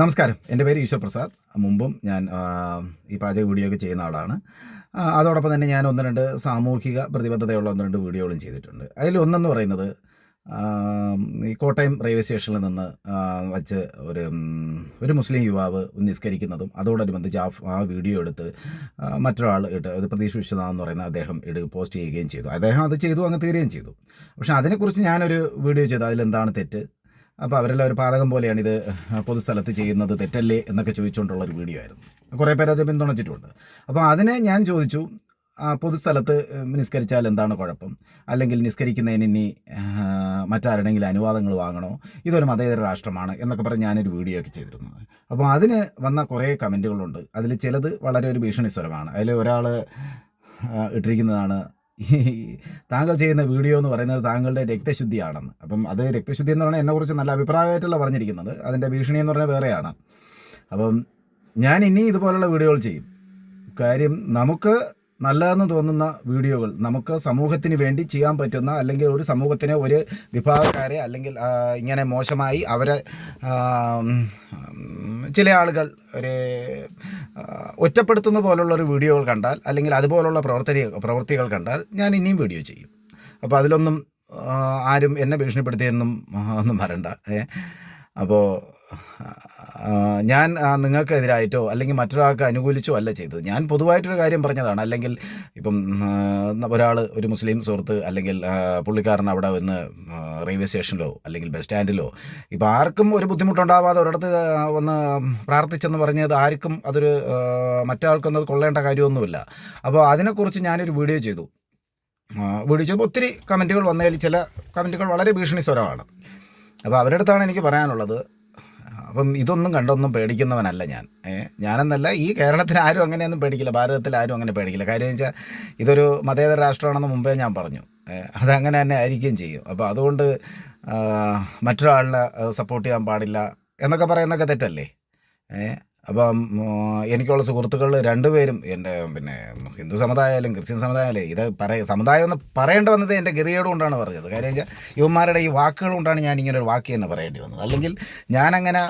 നമസ്കാരം. എന്റെ പേര് ഈശ്വർ പ്രസാദ് മുമ്പും ഞാൻ ഈ പാചക വീഡിയോ ഒക്കെ ചെയ്യുന്ന ആളാണ്. അതോടൊപ്പം തന്നെ ഞാൻ ഒന്ന് രണ്ട് സാമൂഹിക പ്രതിബദ്ധതയുള്ള ഒന്ന് രണ്ട് വീഡിയോകളും ചെയ്തിട്ടുണ്ട്. അതിൽ ഒന്നെന്ന് പറയുന്നത് ഈ കോട്ടയം റെയിൽവേ സ്റ്റേഷനിൽ നിന്ന് വച്ച് ഒരു ഒരു മുസ്ലിം യുവാവ് നിസ്കരിക്കുന്നതും അതോടനുബന്ധിച്ച് ആ ആ വീഡിയോ എടുത്ത് മറ്റൊരാൾ ഇട്ട് അത് പ്രതീക്ഷ വിശ്വനാഥ് എന്ന് പറയുന്ന അദ്ദേഹം ഇട് പോസ്റ്റ് ചെയ്യുകയും ചെയ്തു. അദ്ദേഹം അത് ചെയ്തു അങ്ങ് തീരുകയും ചെയ്തു. പക്ഷേ അതിനെക്കുറിച്ച് ഞാനൊരു വീഡിയോ ചെയ്തു. അതിലെന്താണ് തെറ്റ്? അപ്പോൾ അവരെല്ലാം ഒരു പാതകം പോലെയാണ് ഇത് പൊതുസ്ഥലത്ത് ചെയ്യുന്നത് തെറ്റല്ലേ എന്നൊക്കെ ചോദിച്ചുകൊണ്ടുള്ള ഒരു വീഡിയോ ആയിരുന്നു. കുറേ പേര് അത് പിന്തുണച്ചിട്ടുണ്ട്. അപ്പോൾ അതിനെ ഞാൻ ചോദിച്ചു പൊതുസ്ഥലത്ത് നിസ്കരിച്ചാൽ എന്താണ് കുഴപ്പം? അല്ലെങ്കിൽ നിസ്കരിക്കുന്നതിന് ഇനി മറ്റാരുടെങ്കിലും അനുവാദങ്ങൾ വാങ്ങണോ? ഇതൊരു മതേതര രാഷ്ട്രമാണ് എന്നൊക്കെ പറഞ്ഞ് ഞാനൊരു വീഡിയോ ഒക്കെ ചെയ്തിരുന്നു. അപ്പോൾ അതിന് വന്ന കുറേ കമന്റുകളുണ്ട്. അതിൽ ചിലത് വളരെ ഒരു ഭീഷണി സ്വരമാണ്. അതിൽ ഒരാൾ ഇട്ടിരിക്കുന്നതാണ് താങ്കൾ ചെയ്യുന്ന വീഡിയോ എന്ന് പറയുന്നത് താങ്കളുടെ രക്തശുദ്ധിയാണെന്ന്. അപ്പം അത് രക്തശുദ്ധി എന്ന് പറഞ്ഞാൽ എന്നെക്കുറിച്ച് നല്ല അഭിപ്രായമായിട്ടുള്ള പറഞ്ഞിരിക്കുന്നത്. അതിന്റെ ഭീഷണി എന്ന് പറഞ്ഞാൽ വേറെയാണ്. അപ്പം ഞാൻ ഇനി ഇതുപോലുള്ള വീഡിയോകൾ ചെയ്യും. കാര്യം നമുക്ക് നല്ലതെന്ന് തോന്നുന്ന വീഡിയോകൾ നമുക്ക് സമൂഹത്തിന് വേണ്ടി ചെയ്യാൻ പറ്റുന്ന അല്ലെങ്കിൽ ഒരു സമൂഹത്തിന് ഒരു വിഭാഗക്കാരെ അല്ലെങ്കിൽ ഇങ്ങനെ മോശമായി അവരെ ചില ആളുകൾ ഒരു ഒറ്റപ്പെടുത്തുന്ന പോലുള്ള ഒരു വീഡിയോകൾ കണ്ടാൽ അല്ലെങ്കിൽ അതുപോലുള്ള പ്രവർത്തന പ്രവൃത്തികൾ കണ്ടാൽ ഞാൻ ഇനിയും വീഡിയോ ചെയ്യും. അപ്പോൾ അതിലൊന്നും ആരും എന്നെ ഭീഷണിപ്പെടുത്തിയെന്നും ഒന്നും വരണ്ട. അപ്പോൾ ഞാൻ നിങ്ങൾക്കെതിരായിട്ടോ അല്ലെങ്കിൽ മറ്റൊരാൾക്ക് അനുകൂലിച്ചോ അല്ല ചെയ്തത്. ഞാൻ പൊതുവായിട്ടൊരു കാര്യം പറഞ്ഞതാണ്. അല്ലെങ്കിൽ ഇപ്പം ഒരാൾ ഒരു മുസ്ലിം സുഹൃത്ത് അല്ലെങ്കിൽ പുള്ളിക്കാരൻ അവിടെ വന്ന് റെയിൽവേ സ്റ്റേഷനിലോ അല്ലെങ്കിൽ ബസ് സ്റ്റാൻഡിലോ ഇപ്പം ആർക്കും ഒരു ബുദ്ധിമുട്ടുണ്ടാവാതെ ഒരിടത്ത് വന്ന് പ്രാർത്ഥിച്ചെന്ന് പറഞ്ഞത് ആർക്കും അതൊരു മറ്റാൾക്കൊന്നും അത് കൊള്ളേണ്ട കാര്യമൊന്നുമില്ല. അപ്പോൾ അതിനെക്കുറിച്ച് ഞാനൊരു വീഡിയോ ചെയ്തു. വീഡിയോ ചെയ്തപ്പോൾ ഒത്തിരി കമന്റുകൾ വന്നതിൽ ചില കമന്റുകൾ വളരെ ഭീഷണി സ്വരമാണ്. അപ്പോൾ അവരുടെ അടുത്താണ് എനിക്ക് പറയാനുള്ളത്. അപ്പം ഇതൊന്നും കണ്ടൊന്നും പേടിക്കുന്നവനല്ല ഞാൻ. ഞാനെന്നല്ല ഈ കേരളത്തിൽ ആരും അങ്ങനെയൊന്നും പേടിക്കില്ല ഭാരതത്തിൽ ആരും അങ്ങനെ പേടിക്കില്ല. കാര്യം വെച്ചാൽ ഇതൊരു മതേതര രാഷ്ട്രമാണെന്ന് മുമ്പേ ഞാൻ പറഞ്ഞു. അതങ്ങനെ തന്നെ ആയിരിക്കുകയും ചെയ്യും. അപ്പോൾ അതുകൊണ്ട് മറ്റൊരാളിനെ സപ്പോർട്ട് ചെയ്യാൻ പാടില്ല എന്നൊക്കെ പറയുന്നൊക്കെ തെറ്റല്ലേ? അപ്പം എനിക്കുള്ള സുഹൃത്തുക്കൾ രണ്ടുപേരും എന്റെ പിന്നെ ഹിന്ദു സമുദായാലും ക്രിസ്ത്യൻ സമുദായാലും ഇത് പറയ സമുദായം എന്ന് പറയേണ്ടി വന്നത് എന്റെ ഗതികേട് കൊണ്ടാണ് പറഞ്ഞത്. കാര്യം വെച്ചാൽ യുവന്മാരുടെ ഈ വാക്കുകൾ കൊണ്ടാണ് ഞാൻ ഇങ്ങനെ ഒരു വാക്ക് തന്നെ പറയേണ്ടി വന്നത്. അല്ലെങ്കിൽ ഞാനങ്ങനെ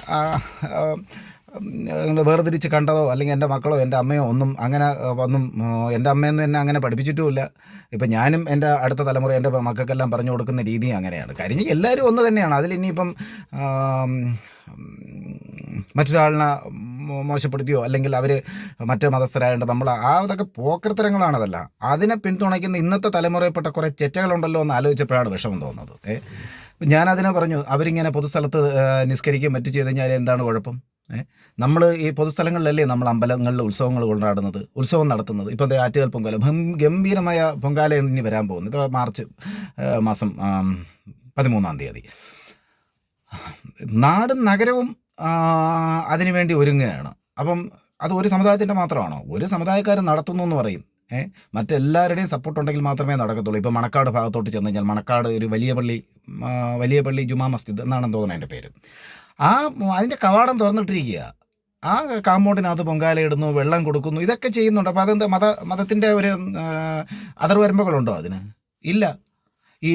വേർതിരിച്ച് കണ്ടതോ അല്ലെങ്കിൽ എന്റെ മക്കളോ എന്റെ അമ്മയോ ഒന്നും അങ്ങനെ ഒന്നും എന്റെ അമ്മയൊന്നും എന്നെ അങ്ങനെ പഠിപ്പിച്ചിട്ടുമില്ല. ഇപ്പം ഞാനും എന്റെ അടുത്ത തലമുറ എന്റെ മക്കൾക്കെല്ലാം പറഞ്ഞു കൊടുക്കുന്ന രീതി അങ്ങനെയാണ്. കാര്യം എല്ലാവരും ഒന്ന് തന്നെയാണ്. ഉം, മറ്റൊരാളിനെ മോശപ്പെടുത്തിയോ അല്ലെങ്കിൽ അവർ മറ്റു മതസ്ഥരായതുകൊണ്ട് നമ്മൾ ആ അതൊക്കെ പോക്കൃത്തരങ്ങളാണതല്ല. അതിനെ പിന്തുണയ്ക്കുന്ന ഇന്നത്തെ തലമുറയിൽപ്പെട്ട കുറേ ചെറ്റകളുണ്ടല്ലോ എന്ന് ആലോചിച്ചപ്പോഴാണ് വിഷമം തോന്നുന്നത്. ഞാനതിനെ പറഞ്ഞു അവരിങ്ങനെ പൊതുസ്ഥലത്ത് നിസ്കരിക്കുകയും മറ്റു ചെയ്ത് കഴിഞ്ഞാൽ എന്താണ് കുഴപ്പം? നമ്മൾ ഈ പൊതുസ്ഥലങ്ങളിലല്ലേ നമ്മൾ അമ്പലങ്ങളിൽ ഉത്സവങ്ങൾ കൊണ്ടാടുന്നത് ഉത്സവം നടത്തുന്നത്. ഇപ്പം ദേ ആറ്റുകാൽ പൊങ്കാല. ഗംഭീരമായ പൊങ്കാല ഇനി വരാൻ പോകുന്നു. ഇത് മാർച്ച് മാസം പതിമൂന്നാം തീയതി. നാടും നഗരവും അതിനുവേണ്ടി ഒരുങ്ങുകയാണ്. അപ്പം അത് ഒരു സമുദായത്തിന്റെ മാത്രമാണോ? ഒരു സമുദായക്കാർ നടത്തുന്നു എന്ന് പറയും. ഏഹ് മറ്റെല്ലാവരുടെയും സപ്പോർട്ട് ഉണ്ടെങ്കിൽ മാത്രമേ നടക്കത്തുള്ളൂ. ഇപ്പോൾ മണക്കാട് ഭാഗത്തോട്ട് ചെന്ന് കഴിഞ്ഞാൽ മണക്കാട് ഒരു വലിയ പള്ളി വലിയ പള്ളി ജുമാ മസ്ജിദ് എന്നാണെന്ന് തോന്നുന്നത് എന്റെ പേര്. ആ അതിന്റെ കവാടം തുറന്നിട്ടിരിക്കുക. ആ കാമ്പൗണ്ടിനകത്ത് പൊങ്കാല ഇടുന്നു വെള്ളം കൊടുക്കുന്നു ഇതൊക്കെ ചെയ്യുന്നുണ്ട്. അപ്പോൾ അതെന്താ മത മതത്തിന്റെ ഒരു അതിർവരമ്പുകളുണ്ടോ അതിന്? ഇല്ല. ഈ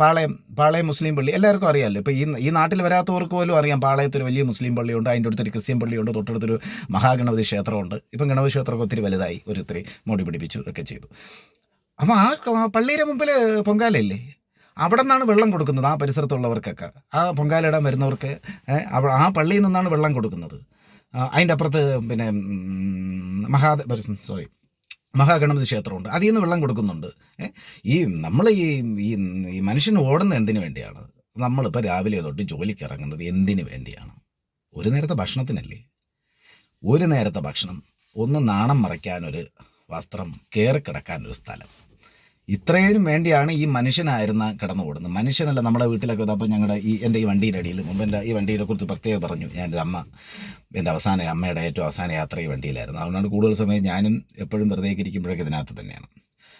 പാളയം പാളയം മുസ്ലിം പള്ളി എല്ലാവർക്കും അറിയാമല്ലോ. ഇപ്പോൾ ഈ ഈ നാട്ടിൽ വരാത്തവർക്ക് പോലും അറിയാം പാളയത്തൊരു വലിയ മുസ്ലിം പള്ളിയുണ്ട് അതിന്റെ അടുത്തൊരു ക്രിസ്ത്യൻ പള്ളിയുണ്ട് തൊട്ടടുത്തൊരു മഹാഗണപതി ക്ഷേത്രമുണ്ട്. ഇപ്പം ഗണപതി ക്ഷേത്രമൊക്കെ ഒത്തിരി വലുതായി ഒരു ഒത്തിരി മോടി പിടിപ്പിച്ചു ഒക്കെ ചെയ്തു. അപ്പോൾ ആ പള്ളിയുടെ മുമ്പിൽ പൊങ്കാലയില്ലേ? അവിടെ നിന്നാണ് വെള്ളം കൊടുക്കുന്നത് ആ പരിസരത്തുള്ളവർക്കൊക്കെ. ആ പൊങ്കാലയിടാൻ വരുന്നവർക്ക് ആ പള്ളിയിൽ നിന്നാണ് വെള്ളം കൊടുക്കുന്നത്. അതിന്റെ അപ്പുറത്ത് പിന്നെ മഹാ സോറി മഹാഗണപതി ക്ഷേത്രമുണ്ട്. അതിൽ നിന്ന് വെള്ളം കൊടുക്കുന്നുണ്ട്. ഈ നമ്മൾ ഈ ഈ ഈ മനുഷ്യൻ ഓടുന്നത് എന്തിനു വേണ്ടിയാണ്? നമ്മളിപ്പോൾ രാവിലെ തൊട്ട് ജോലിക്ക് ഇറങ്ങുന്നത് എന്തിനു വേണ്ടിയാണ്? ഒരു നേരത്തെ ഭക്ഷണത്തിനല്ലേ? ഒരു നേരത്തെ ഭക്ഷണം ഒന്ന് നാണം മറയ്ക്കാനൊരു വസ്ത്രം കയറി കിടക്കാനൊരു സ്ഥലം. ഇത്രയും വേണ്ടിയാണ് ഈ മനുഷ്യനായിരുന്ന കിടന്നു ഓടുന്നത് മനുഷ്യനല്ല നമ്മുടെ വീട്ടിലൊക്കെ അപ്പോൾ ഞങ്ങളുടെ ഈ എന്റെ ഈ വണ്ടിയുടെ അടിയിൽ മുമ്പ് എന്റെ ഈ വണ്ടിയെ കുറിച്ച് പ്രത്യേകം പറഞ്ഞു. ഞാൻ എന്റെ അമ്മ എന്റെ അവസാന അമ്മയുടെ ഏറ്റവും അവസാന യാത്ര ഈ വണ്ടിയിലായിരുന്നു. അതുകൊണ്ടാണ് കൂടുതൽ സമയം ഞാനും എപ്പോഴും വെറുതെ ഇരിക്കുമ്പോഴൊക്കെ ഇതിനകത്ത് തന്നെയാണ്.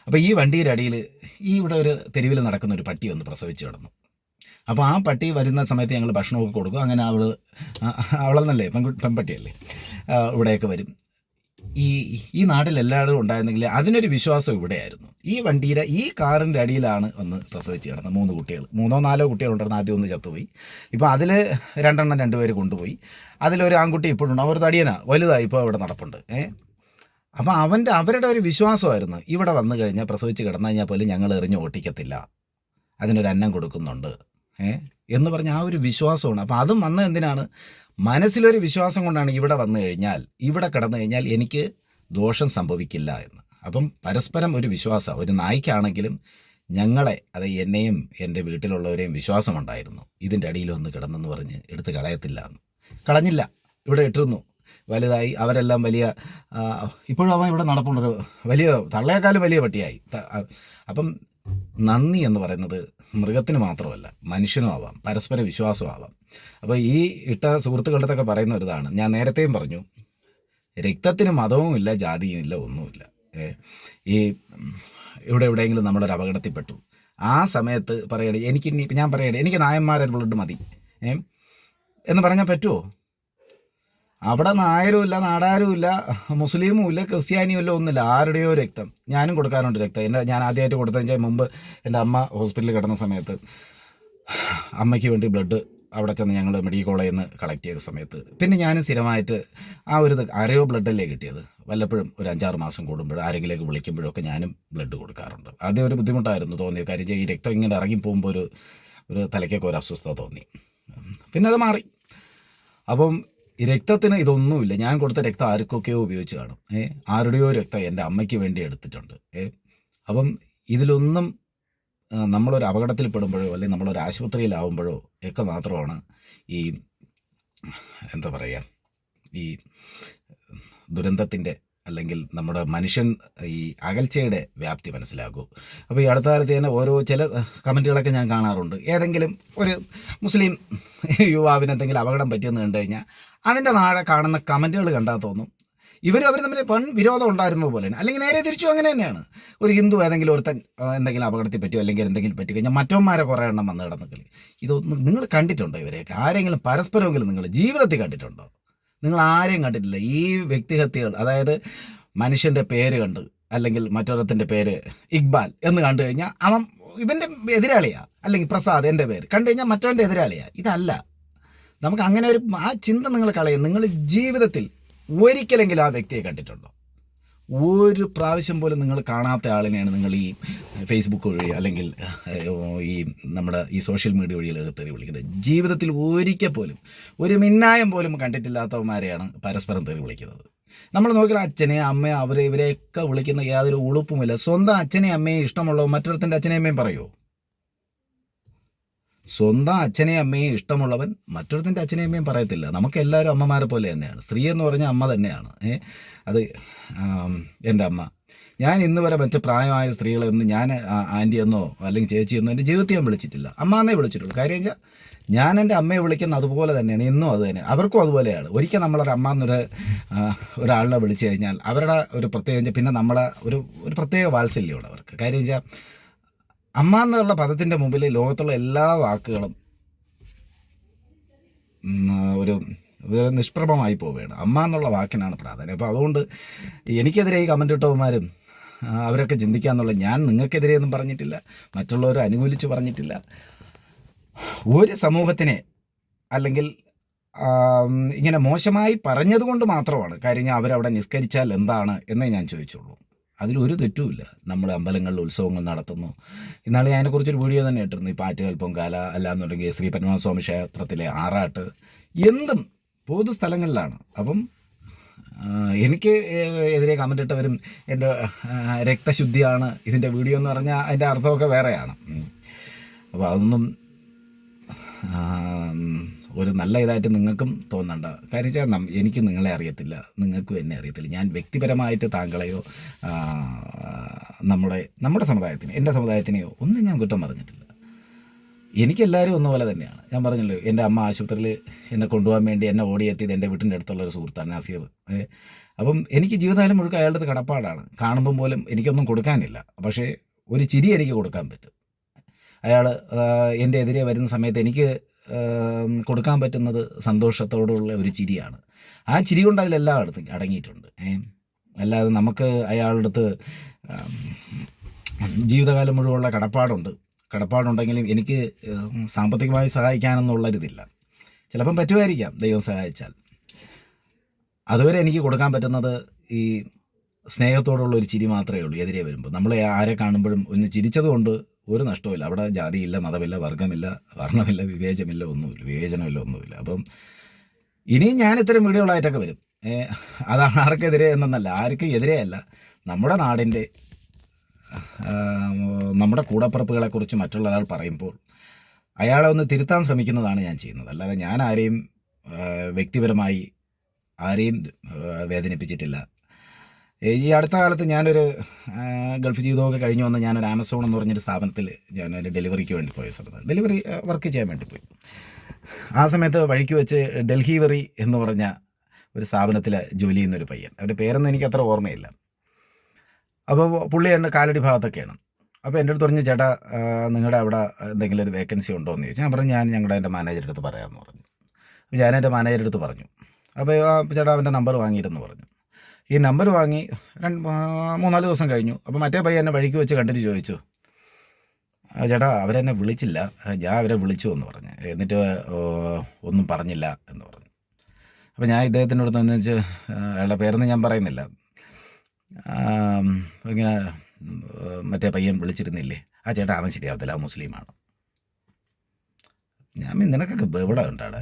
അപ്പോൾ ഈ വണ്ടിയുടെ അടിയിൽ ഈ ഇവിടെ ഒരു തെരുവിൽ നടക്കുന്ന ഒരു പട്ടി ഒന്ന് പ്രസവിച്ചു കിടന്നു. അപ്പോൾ ആ പട്ടി വരുന്ന സമയത്ത് ഞങ്ങൾ ഭക്ഷണമൊക്കെ കൊടുക്കും. അങ്ങനെ അവൾ അവളെന്നല്ലേ പെൺകുട്ടി പെൺപട്ടിയല്ലേ ഇവിടെയൊക്കെ വരും. ഈ ഈ നാട്ടിൽ എല്ലാവരും ഉണ്ടായിരുന്നെങ്കിൽ അതിനൊരു വിശ്വാസം ഇവിടെയായിരുന്നു. ഈ വണ്ടിയുടെ ഈ കാറിന്റെ അടിയിലാണ് ഒന്ന് പ്രസവിച്ച് കിടന്നത് മൂന്ന് കുട്ടികൾ. മൂന്നോ നാലോ കുട്ടികൾ കുട്ടികളുണ്ടായിരുന്നു ആദ്യം ഒന്ന് ചത്തുപോയി. ഇപ്പോൾ അതിൽ രണ്ടെണ്ണം രണ്ടുപേർ കൊണ്ടുപോയി. അതിലൊരു ആൺകുട്ടി ഇപ്പോഴുണ്ട്. അവർ തടിയനാ വലുതായി ഇപ്പോൾ അവിടെ നടപ്പുണ്ട്. ഏ? അപ്പം അവന്റെ അവരുടെ ഒരു വിശ്വാസമായിരുന്നു. ഇവിടെ വന്നു കഴിഞ്ഞാൽ പ്രസവിച്ച് കിടന്നു കഴിഞ്ഞാൽ പോലും ഞങ്ങൾ എറിഞ്ഞ് ഓട്ടിക്കത്തില്ല. അതിനൊരു അന്നം കൊടുക്കുന്നുണ്ട്. ഏ? എന്ന് പറഞ്ഞ ആ ഒരു വിശ്വാസമാണ്. അപ്പം അതും വന്നത് എന്തിനാണ്? മനസ്സിലൊരു വിശ്വാസം കൊണ്ടാണ് ഇവിടെ വന്നു കഴിഞ്ഞാൽ ഇവിടെ കിടന്നു കഴിഞ്ഞാൽ എനിക്ക് ദോഷം സംഭവിക്കില്ല എന്ന്. അപ്പം പരസ്പരം ഒരു വിശ്വാസം ഒരു നായ്ക്കാണെങ്കിലും ഞങ്ങളെ അത് എന്നെയും എന്റെ വീട്ടിലുള്ളവരെയും വിശ്വാസമുണ്ടായിരുന്നു ഇതിന്റെ അടിയിൽ വന്ന് കിടന്നെന്ന് പറഞ്ഞ് എടുത്ത് കളയത്തില്ല എന്ന്. കളഞ്ഞില്ല. ഇവിടെ ഇട്ടിരുന്നു. വലുതായി അവരെല്ലാം വലിയ ഇപ്പോഴും അവൻ ഇവിടെ നടപ്പുണ്ടൊരു വലിയ തള്ളയേക്കാളും വലിയ പട്ടിയായി. അപ്പം നന്ദി എന്ന് പറയുന്നത് മൃഗത്തിന് മാത്രമല്ല മനുഷ്യനും ആവാം പരസ്പര വിശ്വാസവും ആവാം. അപ്പോൾ ഈ ഇട്ട സുഹൃത്തുക്കളുടെതൊക്കെ പറയുന്ന ഒരിതാണ് ഞാൻ നേരത്തെയും പറഞ്ഞു രക്തത്തിന് മതവും ഇല്ല ജാതിയും ഇല്ല ഒന്നുമില്ല ഈ ഇവിടെ എവിടെയെങ്കിലും നമ്മളൊരു അപകടത്തിൽപ്പെട്ടു ആ സമയത്ത് പറയണേ എനിക്ക് ഞാൻ പറയണേ എനിക്ക് നായന്മാരുടെ ബ്ലഡ് മതി എന്ന് പറഞ്ഞാൽ പറ്റുമോ അവിടെ നായരും ഇല്ല നാടാരും ഇല്ല മുസ്ലിമും ഇല്ല ക്രിസ്ത്യാനിയും ഇല്ല ഒന്നുമില്ല. ആരുടെയോ രക്തം. ഞാനും കൊടുക്കാറുണ്ട് രക്തം. എന്റെ ഞാൻ ആദ്യമായിട്ട് കൊടുത്തതെന്ന് വെച്ചാൽ മുമ്പ് എന്റെ അമ്മ ഹോസ്പിറ്റലിൽ കിടന്ന സമയത്ത് അമ്മയ്ക്ക് വേണ്ടി ബ്ലഡ് അവിടെ ചെന്ന് ഞങ്ങൾ മെഡിക്കൽ കോളേജിൽ നിന്ന് കളക്ട് ചെയ്ത സമയത്ത്. പിന്നെ ഞാൻ സ്ഥിരമായിട്ട് ആ ഒരു അരയോ ബ്ലഡല്ലേ കിട്ടിയത്? വല്ലപ്പോഴും ഒരു അഞ്ചാറ് മാസം കൂടുമ്പോഴും ആരെങ്കിലേക്ക് വിളിക്കുമ്പോഴൊക്കെ ഞാനും ബ്ലഡ് കൊടുക്കാറുണ്ട്. ആദ്യം ഒരു ബുദ്ധിമുട്ടായിരുന്നു തോന്നിയത്. കാര്യം ഈ രക്തം ഇങ്ങനെ ഇറങ്ങി പോകുമ്പോൾ ഒരു ഒരു തലയ്ക്കൊക്കെ ഒരു അസ്വസ്ഥത തോന്നി. പിന്നെ അത് മാറി. അപ്പം രക്തത്തിന് ഇതൊന്നുമില്ല. ഞാൻ കൊടുത്ത രക്തം ആർക്കൊക്കെയോ ഉപയോഗിച്ച് കാണും. ഏ ആരുടെയോ രക്തം എന്റെ അമ്മയ്ക്ക് വേണ്ടി എടുത്തിട്ടുണ്ട്. ഏ അപ്പം ഇതിലൊന്നും നമ്മളൊരു അപകടത്തിൽ പെടുമ്പോഴോ അല്ലെങ്കിൽ നമ്മളൊരു ആശുപത്രിയിലാവുമ്പോഴോ ഒക്കെ മാത്രമാണ് ഈ എന്താ പറയുക ഈ ദുരന്തത്തിന്റെ അല്ലെങ്കിൽ നമ്മുടെ മനുഷ്യൻ ഈ അകൽച്ചയുടെ വ്യാപ്തി മനസ്സിലാക്കൂ. അപ്പോൾ ഈ അടുത്ത കാലത്ത് തന്നെ ഓരോ ചില കമന്റുകളൊക്കെ ഞാൻ കാണാറുണ്ട്. ഏതെങ്കിലും ഒരു മുസ്ലിം യുവാവിന് എന്തെങ്കിലും അപകടം പറ്റിയെന്ന് കണ്ടു കഴിഞ്ഞാൽ അതിന്റെ നാളെ കാണുന്ന കമന്റുകൾ കണ്ടാൽ തോന്നും. ഇവർ അവർ തമ്മിൽ പെൺ വിരോധം ഉണ്ടായിരുന്നത് പോലെയാണ്. അല്ലെങ്കിൽ നേരെ തിരിച്ചു അങ്ങനെ തന്നെയാണ്. ഒരു ഹിന്ദു ഏതെങ്കിലും ഒരുത്തൻ എന്തെങ്കിലും അപകടത്തിൽ പറ്റിയോ അല്ലെങ്കിൽ എന്തെങ്കിലും പറ്റി കഴിഞ്ഞാൽ മറ്റവന്മാരെ കുറേ എണ്ണം വന്ന് കിടന്നിട്ടില്ല ഇതൊന്നും നിങ്ങൾ കണ്ടിട്ടുണ്ടോ ഇവരെയൊക്കെ? ആരെങ്കിലും പരസ്പരമെങ്കിലും നിങ്ങൾ ജീവിതത്തിൽ കണ്ടിട്ടുണ്ടോ? നിങ്ങൾ ആരെയും കണ്ടിട്ടില്ല. ഈ വ്യക്തിഹത്യകൾ അതായത് മനുഷ്യന്റെ പേര് കണ്ട് അല്ലെങ്കിൽ മറ്റൊരുത്തിന്റെ പേര് ഇക്ബാൽ എന്ന് കണ്ടു കഴിഞ്ഞാൽ അവൻ ഇവന്റെ എതിരാളിയാ. അല്ലെങ്കിൽ പ്രസാദ് എന്റെ പേര് കണ്ടു കഴിഞ്ഞാൽ മറ്റവന്റെ എതിരാളിയാ. ഇതല്ല. നമുക്ക് അങ്ങനെ ഒരു ആ ചിന്ത നിങ്ങൾ കളയും നിങ്ങൾ ജീവിതത്തിൽ ഒരിക്കലെങ്കിലും ആ വ്യക്തിയെ കണ്ടിട്ടുണ്ടോ? ഒരു പ്രാവശ്യം പോലും നിങ്ങൾ കാണാത്ത ആളിനെയാണ് നിങ്ങൾ ഈ ഫേസ്ബുക്ക് വഴി അല്ലെങ്കിൽ ഈ നമ്മുടെ ഈ സോഷ്യൽ മീഡിയ വഴി തെറി വിളിക്കുന്നത് ജീവിതത്തിൽ ഒരിക്കൽ പോലും ഒരു മിന്നായം പോലും കണ്ടിട്ടില്ലാത്തവന്മാരെയാണ് പരസ്പരം തെറി വിളിക്കുന്നത്. നമ്മൾ നോക്കിയാൽ അച്ഛനെ അമ്മയെ അവരെ ഇവരെയൊക്കെ വിളിക്കുന്ന യാതൊരു ഉളുപ്പുമില്ല. സ്വന്തം അച്ഛനെയും അമ്മയും ഇഷ്ടമുള്ളവ മറ്റൊരുത്തന്റെ അച്ഛനെയും അമ്മയും പറയുമോ സ്വന്തം അച്ഛനെയും അമ്മയും ഇഷ്ടമുള്ളവൻ മറ്റൊരുത്തിന്റെ അച്ഛനെയും അമ്മയും പറയത്തില്ല. നമുക്ക് എല്ലാവരും അമ്മമാരെ പോലെ തന്നെയാണ്. സ്ത്രീ എന്ന് പറഞ്ഞാൽ അമ്മ തന്നെയാണ്. അത് എന്റെ അമ്മ. ഞാൻ ഇന്ന് വരെ മറ്റ് പ്രായമായ സ്ത്രീകളെ ഒന്നും ഞാൻ ആന്റിയെന്നോ അല്ലെങ്കിൽ ചേച്ചി എന്നോ എന്റെ ജീവിതത്തിൽ ഞാൻ വിളിച്ചിട്ടില്ല. അമ്മ എന്നേ വിളിച്ചിട്ടുള്ളൂ. കാര്യം വെച്ചാൽ ഞാൻ എന്റെ അമ്മയെ വിളിക്കുന്നത് അതുപോലെ തന്നെയാണ്. ഇന്നും അത് തന്നെ. അവർക്കും അതുപോലെയാണ്. ഒരിക്കൽ നമ്മളൊരു അമ്മ എന്നൊരു ഒരാളെ ഒരാളിനെ വിളിച്ചു കഴിഞ്ഞാൽ അവരുടെ ഒരു പ്രത്യേകം പിന്നെ നമ്മളെ ഒരു ഒരു പ്രത്യേക വാത്സല്യമാണ് അവർക്ക്. കാര്യം വെച്ചാൽ അമ്മ എന്നുള്ള പദത്തിന്റെ മുമ്പിൽ ലോകത്തുള്ള എല്ലാ വാക്കുകളും ഒരു നിഷ്പ്രഭമായി പോവുകയാണ്. അമ്മ എന്നുള്ള വാക്കിനാണ് പ്രാധാന്യം. അപ്പോൾ അതുകൊണ്ട് എനിക്കെതിരെ ഈ കമന്റ് ഇട്ടവന്മാരും അവരൊക്കെ ചിന്തിക്കുക ചിന്തിക്കാന്നുള്ള ഞാൻ നിങ്ങൾക്കെതിരെ ഒന്നും പറഞ്ഞിട്ടില്ല. മറ്റുള്ളവർ അനുകൂലിച്ച് പറഞ്ഞിട്ടില്ല. ഒരു സമൂഹത്തിനെ അല്ലെങ്കിൽ ഇങ്ങനെ മോശമായി പറഞ്ഞതുകൊണ്ട് മാത്രമാണ്. കാര്യം അവരവിടെ നിസ്കരിച്ചാൽ എന്താണ് എന്നേ ഞാൻ ചോദിച്ചുള്ളൂ. അതിലൊരു തെറ്റുമില്ല. നമ്മൾ അമ്പലങ്ങളിൽ ഉത്സവങ്ങൾ നടത്തുന്നു. ഇന്നാൾ അതിനെക്കുറിച്ചൊരു വീഡിയോ തന്നെ ഇട്ടിരുന്നു. ഈ പാറ്റുകൽ പൊങ്കാല അല്ലാന്നുണ്ടെങ്കിൽ ശ്രീ പത്മനാഭസ്വാമി ക്ഷേത്രത്തിലെ ആറാട്ട്. എന്തും പൊതുസ്ഥലങ്ങളിലാണ് അപ്പം എനിക്ക് എതിരെ കമന്റ് ഇട്ടവരും എന്റെ രക്തശുദ്ധിയാണ് ഇതിന്റെ വീഡിയോ എന്ന് പറഞ്ഞാൽ അതിന്റെ അർത്ഥമൊക്കെ വേറെയാണ്. അപ്പോൾ അതൊന്നും ഒരു നല്ല ഇതായിട്ട് നിങ്ങൾക്കും തോന്നണ്ട. കാര്യം വെച്ചാൽ എനിക്ക് നിങ്ങളെ അറിയത്തില്ല. നിങ്ങൾക്കും എന്നെ അറിയത്തില്ല. ഞാൻ വ്യക്തിപരമായിട്ട് താങ്കളെയോ നമ്മുടെ നമ്മുടെ സമുദായത്തിന് എന്റെ സമുദായത്തിനെയോ ഒന്നും ഞാൻ കുറ്റം പറഞ്ഞിട്ടില്ല. എനിക്കെല്ലാവരും ഒന്നുപോലെ തന്നെയാണ്. ഞാൻ പറഞ്ഞല്ലോ എന്റെ അമ്മ ആശുപത്രിയിൽ എന്നെ കൊണ്ടുപോകാൻ വേണ്ടി എന്നെ ഓടിയെത്തിയത് എന്റെ വീട്ടിന്റെ അടുത്തുള്ള ഒരു സുഹൃത്താണ് നാസീർ. അപ്പം എനിക്ക് ജീവിതകാലം മുഴുവൻ അയാളുടെ കടപ്പാടാണ്. കാണുമ്പം പോലും എനിക്കൊന്നും കൊടുക്കാനില്ല. പക്ഷേ ഒരു ചിരി എനിക്ക് കൊടുക്കാൻ പറ്റും. അയാൾ എന്റെ എതിരെ വരുന്ന സമയത്ത് എനിക്ക് കൊടുക്കാൻ പറ്റുന്നത് സന്തോഷത്തോടുള്ള ഒരു ചിരിയാണ്. ആ ചിരി കൊണ്ട് അതിലെല്ലാം അടുത്ത് അടങ്ങിയിട്ടുണ്ട്. അല്ലാതെ നമുക്ക് അയാളുടെ അടുത്ത് ജീവിതകാലം മുഴുവനുള്ള കടപ്പാടുണ്ട്. കടപ്പാടുണ്ടെങ്കിലും എനിക്ക് സാമ്പത്തികമായി സഹായിക്കാനെന്നുള്ളൊരിതില്ല. ചിലപ്പം പറ്റുമായിരിക്കാം ദൈവം സഹായിച്ചാൽ. അതുവരെ എനിക്ക് കൊടുക്കാൻ പറ്റുന്നത് ഈ സ്നേഹത്തോടുള്ള ഒരു ചിരി മാത്രമേ ഉള്ളൂ എതിരെ വരുമ്പോൾ. നമ്മൾ ആരെ കാണുമ്പോഴും ഒന്ന് ചിരിച്ചതുകൊണ്ട് ഒരു നഷ്ടവുമില്ല. അവിടെ ജാതിയില്ല മതമില്ല വർഗമില്ല വർണമില്ല വിവേചമില്ല ഒന്നുമില്ല വിവേചനമില്ല ഒന്നുമില്ല. അപ്പം ഇനിയും ഞാൻ ഇത്തരം വീഡിയോകളായിട്ടൊക്കെ വരും. അതാണ് ആർക്കെതിരെ എന്നല്ല ആർക്കും എതിരെയല്ല നമ്മുടെ നാടിന്റെ നമ്മുടെ കൂടപ്പിറപ്പുകളെക്കുറിച്ച് മറ്റുള്ള ഒരാൾ പറയുമ്പോൾ അയാളെ ഒന്ന് തിരുത്താൻ ശ്രമിക്കുന്നതാണ് ഞാൻ ചെയ്യുന്നത്. അല്ലാതെ ഞാൻ ആരെയും വ്യക്തിപരമായി ആരെയും വേദനിപ്പിച്ചിട്ടില്ല. ഈ അടുത്ത കാലത്ത് ഞാനൊരു ഗൾഫ് ജീവിതമൊക്കെ കഴിഞ്ഞു വന്ന് ഞാനൊരു ആമസോൺ എന്ന് പറഞ്ഞൊരു സ്ഥാപനത്തിൽ ഞാനൊരു ഡെലിവറിക്ക് വേണ്ടി പോയ സമയത്ത്. ഡെലിവറി വർക്ക് ചെയ്യാൻ വേണ്ടി പോയി. ആ സമയത്ത് വഴിക്ക് വെച്ച് ഡൽഹി വെറി എന്ന് പറഞ്ഞ ഒരു സ്ഥാപനത്തിൽ ജോലി ചെയ്യുന്നൊരു പയ്യൻ. അവന്റെ പേരൊന്നും എനിക്ക് അത്ര ഓർമ്മയില്ല. അപ്പോൾ പുള്ളി എന്റെ കാലടി ഭാഗത്തൊക്കെയാണ്. അപ്പോൾ എന്റെ അടുത്ത് പറഞ്ഞു ചേട്ടാ നിങ്ങളുടെ അവിടെ എന്തെങ്കിലും ഒരു വേക്കൻസി ഉണ്ടോ? എന്ന് ചോദിച്ചു. ഞാൻ പറഞ്ഞു ഞാൻ ഞങ്ങളുടെ എന്റെ മാനേജറെടുത്ത് പറയാമെന്ന് പറഞ്ഞു. ഞാൻ എന്റെ അടുത്ത് പറഞ്ഞു. അപ്പോൾ ചേട്ടാ അവന്റെ നമ്പർ വാങ്ങിയിരുന്നു പറഞ്ഞു. ഈ നമ്പർ വാങ്ങി രണ്ട് മൂന്നാൽ ദിവസം കഴിഞ്ഞു. അപ്പോൾ മറ്റേ പയ്യ എന്നെ വഴിക്ക് വെച്ച് കണ്ടിട്ട് ചോദിച്ചു "ആ, ചേട്ടാ അവരെന്നെ വിളിച്ചില്ല. ഞാൻ അവരെ വിളിച്ചു എന്ന് പറഞ്ഞു. എന്നിട്ട് ഒന്നും പറഞ്ഞില്ല എന്ന് പറഞ്ഞു. അപ്പോൾ ഞാൻ ഇദ്ദേഹത്തിന്റെ അടുത്ത് എന്ന് വെച്ച് അയാളുടെ പേരൊന്നും ഞാൻ പറയുന്നില്ല. ഇങ്ങനെ മറ്റേ പയ്യൻ വിളിച്ചിരുന്നില്ലേ? ആ ചേട്ടാ അവൻ ശരിയാവത്തില്ല. ആ മുസ്ലിമാണ്. ഞാൻ നിനക്കൊക്കെ ഇവിടെ ഉണ്ടാടെ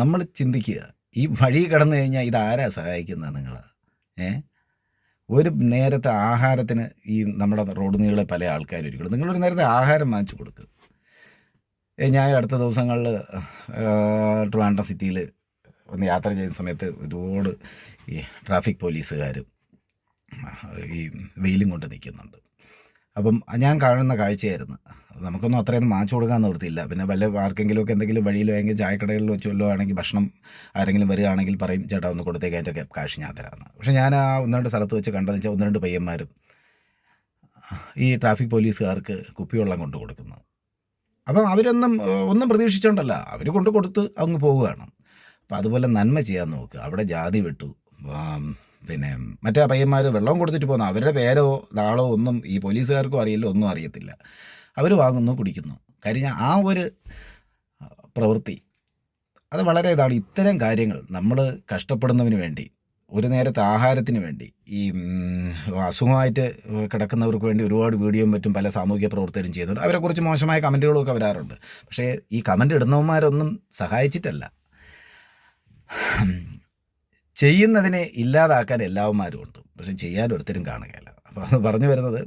നമ്മൾ ചിന്തിക്കുക. ഈ വഴി കടന്നു കഴിഞ്ഞാൽ ഇതാരാ സഹായിക്കുന്നത് നിങ്ങൾ ഏ? ഒരു നേരത്തെ ആഹാരത്തിന് ഈ നമ്മുടെ റോഡ് നീളെ പല ആൾക്കാരും ഇരിക്കണം നിങ്ങളൊരു നേരത്തെ ആഹാരം വാങ്ങിച്ചു കൊടുക്കുക ഞാൻ അടുത്ത ദിവസങ്ങളിൽ ട്രിവാൻഡ്രം സിറ്റിയിൽ ഒന്ന് യാത്ര ചെയ്യുന്ന സമയത്ത് ഒരുപാട് ഈ ട്രാഫിക് പോലീസുകാരും ഈ വെയിലും കൊണ്ട് നിൽക്കുന്നുണ്ട്. അപ്പം ഞാൻ കാണുന്ന കാഴ്ചയായിരുന്നു. നമുക്കൊന്നും അത്രയൊന്നും മാച്ചു കൊടുക്കാൻ നിർത്തിയില്ല പിന്നെ വല്ല ആർക്കെങ്കിലുമൊക്കെ എന്തെങ്കിലും വഴിയിലോ അല്ലെങ്കിൽ ചായക്കടകളിൽ വെച്ച് ആണെങ്കിൽ ഭക്ഷണം ആരെങ്കിലും വരികയാണെങ്കിൽ പറയും ചേട്ടാ ഒന്ന് കൊടുത്തേക്ക് അതിന്റെ കാശ് ഞാൻ തരാമെന്ന്. പക്ഷേ ഞാൻ ആ ഒന്ന് രണ്ട് സ്ഥലത്ത് വെച്ച് കണ്ടതെന്ന് വെച്ചാൽ ഒന്ന് രണ്ട് പയ്യന്മാരും ഈ ട്രാഫിക് പോലീസുകാർക്ക് കുപ്പിവെള്ളം കൊണ്ടു കൊടുക്കുന്നു. അപ്പം അവരൊന്നും ഒന്നും പ്രതീക്ഷിച്ചോണ്ടല്ല. അവർ കൊണ്ട് കൊടുത്ത് അങ്ങ് പോവുകയാണ്. അപ്പം അതുപോലെ നന്മ ചെയ്യാൻ നോക്കുക അവിടെ ജാതി വിട്ടു. പിന്നെ മറ്റേ പയ്യന്മാർ വെള്ളം കൊടുത്തിട്ട് പോകുന്ന അവരുടെ പേരോ നാളോ ഒന്നും ഈ പോലീസുകാർക്കും അറിയില്ല ഒന്നും അറിയത്തില്ല. അവർ വാങ്ങുന്നു കുടിക്കുന്നു. കാര്യം ആ ഒരു പ്രവൃത്തി അത് വളരെ ഇതാണ്. ഇത്തരം കാര്യങ്ങൾ നമ്മൾ കഷ്ടപ്പെടുന്നതിന് വേണ്ടി ഒരു നേരത്തെ ആഹാരത്തിന് വേണ്ടി ഈ അസുഖമായിട്ട് കിടക്കുന്നവർക്ക് വേണ്ടി ഒരുപാട് വീഡിയോയും മറ്റും പല സാമൂഹിക പ്രവർത്തകരും ചെയ്യുന്നുണ്ട്. അവരെക്കുറിച്ച് മോശമായ കമന്റുകളൊക്കെ വരാറുണ്ട്. പക്ഷേ ഈ കമന്റ് ഇടുന്നവന്മാരൊന്നും സഹായിച്ചിട്ടല്ല. ചെയ്യുന്നതിനെ ഇല്ലാതാക്കാൻ എല്ലാവന്മാരും ഉണ്ട് പക്ഷെ ചെയ്യാൻ ഒരുത്തരും കാണുകയില്ല. അപ്പോൾ അത് പറഞ്ഞു വരുന്നത്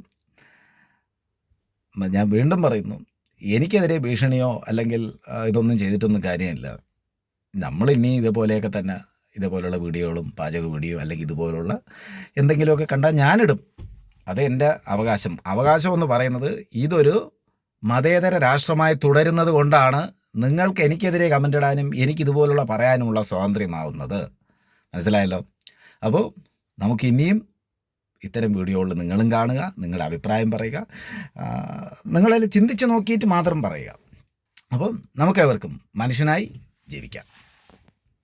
ഞാൻ വീണ്ടും പറയുന്നു എനിക്കെതിരെ ഭീഷണിയോ അല്ലെങ്കിൽ ഇതൊന്നും ചെയ്തിട്ടൊന്നും കാര്യമില്ല. നമ്മൾ ഇനി ഇതുപോലെയൊക്കെ തന്നെ ഇതേപോലുള്ള വീഡിയോകളും പാചക വീഡിയോ അല്ലെങ്കിൽ ഇതുപോലുള്ള എന്തെങ്കിലുമൊക്കെ കണ്ടാൽ ഞാനിടും. അത് എന്റെ അവകാശം. അവകാശം എന്ന് പറയുന്നത് ഇതൊരു മതേതര രാഷ്ട്രമായി തുടരുന്നത് കൊണ്ടാണ് നിങ്ങൾക്ക് എനിക്കെതിരെ കമന്റ് ഇടാനും എനിക്കിതുപോലുള്ള പറയാനുമുള്ള സ്വാതന്ത്ര്യമാവുന്നത്. മനസ്സിലായല്ലോ? അപ്പോൾ നമുക്ക് ഇനിയും ഇത്തരം വീഡിയോകളിൽ നിങ്ങളും കാണുക നിങ്ങളുടെ അഭിപ്രായം പറയുക നിങ്ങളതിൽ ചിന്തിച്ച് നോക്കിയിട്ട് മാത്രം പറയുക. അപ്പം നമുക്കേവർക്കും മനുഷ്യനായി ജീവിക്കാം.